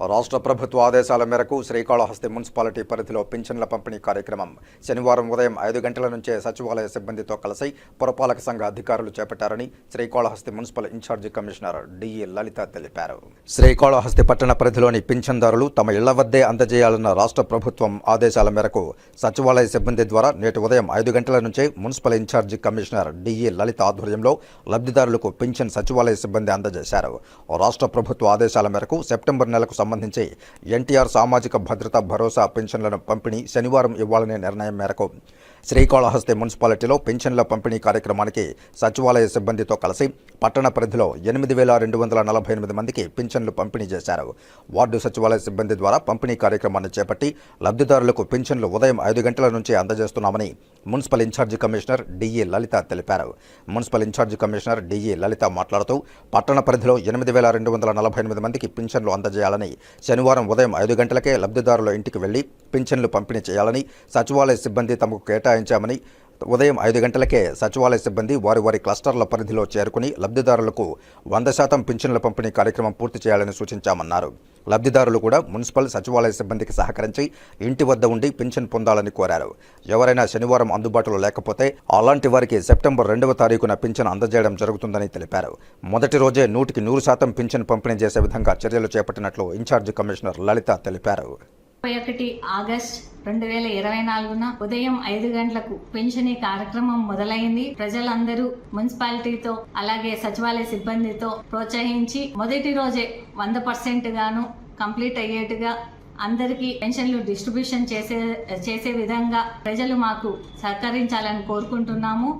రాష్ట్ర ప్రభుత్వ ఆదేశాల మేరకు శ్రీకాళహస్తి మున్సిపాలిటీ పరిధిలో పింఛన్ల పంపిణీ కార్యక్రమం శనివారం ఉదయం ఐదు గంటల నుంచే సచివాలయ సిబ్బందితో కలిసి పురపాలక సంఘ అధికారులు చేపట్టారని Srikalahasti municipal incharge commissioner D E Lalitha తెలిపారు. శ్రీకాళహస్తి పట్టణ పరిధిలోని పింఛన్దారులు తమ ఇళ్ళ వద్దే అందజేయాలన్న రాష్ట్ర ప్రభుత్వం ఆదేశాల మేరకు సచివాలయ సిబ్బంది ద్వారా నేటి ఉదయం ఐదు గంటల నుంచే municipal incharge commissioner D E Lalitha ఆధ్వర్యంలో లబ్ధిదారులకు పింఛన్ సచివాలయ సిబ్బంది అందజేశారు. రాష్ట్ర ప్రభుత్వ ఆదేశాల మేరకు సెప్టెంబర్ నెలకు సంబంధించి ఎన్టీఆర్ సామాజిక భద్రత భరోసా పెన్షన్లను పంపిణీ శనివారం ఇవ్వాలనే నిర్ణయం మేరకు శ్రీకాళహస్తి మున్సిపాలిటీలో పింఛన్ల పంపిణీ కార్యక్రమానికి సచివాలయ సిబ్బందితో కలిసి పట్టణ పరిధిలో ఎనిమిది వేల రెండు వందల నలభై ఎనిమిది మందికి పింఛన్లు పంపిణీ చేశారు. వార్డు సచివాలయ సిబ్బంది ద్వారా పంపిణీ కార్యక్రమాన్ని చేపట్టి లబ్ధిదారులకు పింఛన్లు ఉదయం ఐదు గంటల నుంచి అందజేస్తున్నామని municipal incharge commissioner D E Lalitha తెలిపారు. Municipal incharge commissioner D E Lalitha మాట్లాడుతూ పట్టణ పరిధిలో ఎనిమిది వేల రెండు వందల నలభై ఎనిమిది మందికి పింఛన్లు అందజేయాలని శనివారం ఉదయం ఐదు గంటలకే లబ్ధిదారుల ఇంటికి వెళ్ళి పింఛన్లు పంపిణీ చేయాలని సచివాలయ సిబ్బంది తమకు కేటాయించామని ఉదయం ఐదు గంటలకే సచివాలయ సిబ్బంది వారి వారి క్లస్టర్ల పరిధిలో చేరుకుని లబ్ధిదారులకు వంద శాతం పింఛన్ల పంపిణీ కార్యక్రమం పూర్తి చేయాలని సూచించామన్నారు. లబ్ధిదారులు కూడా మున్సిపల్ సచివాలయ సిబ్బందికి సహకరించి ఇంటి వద్ద ఉండి పింఛన్ పొందాలని కోరారు. ఎవరైనా శనివారం అందుబాటులో లేకపోతే అలాంటి వారికి సెప్టెంబర్ రెండవ తారీఖున పింఛన్ అందజేయడం జరుగుతుందని తెలిపారు. మొదటి రోజే నూటికి నూరు శాతం పింఛన్ పంపిణీ చేసే విధంగా చర్యలు చేపట్టినట్లు ఇన్ఛార్జి కమిషనర్ లలిత తెలిపారు. ఒకటి ఆగస్ట్ రెండు వేల ఇరవై నాలుగున ఉదయం ఐదు గంటలకు పెన్షనీ కార్యక్రమం మొదలైంది. ప్రజలందరూ మున్సిపాలిటీతో అలాగే సచివాలయ సిబ్బందితో ప్రోత్సహించి మొదటి రోజే వంద పర్సెంట్ గాను కంప్లీట్ అయ్యేట్టుగా అందరికీ పెన్షన్లు డిస్ట్రిబ్యూషన్ చేసే చేసే విధంగా ప్రజలు మాకు సహకరించాలని కోరుకుంటున్నాము.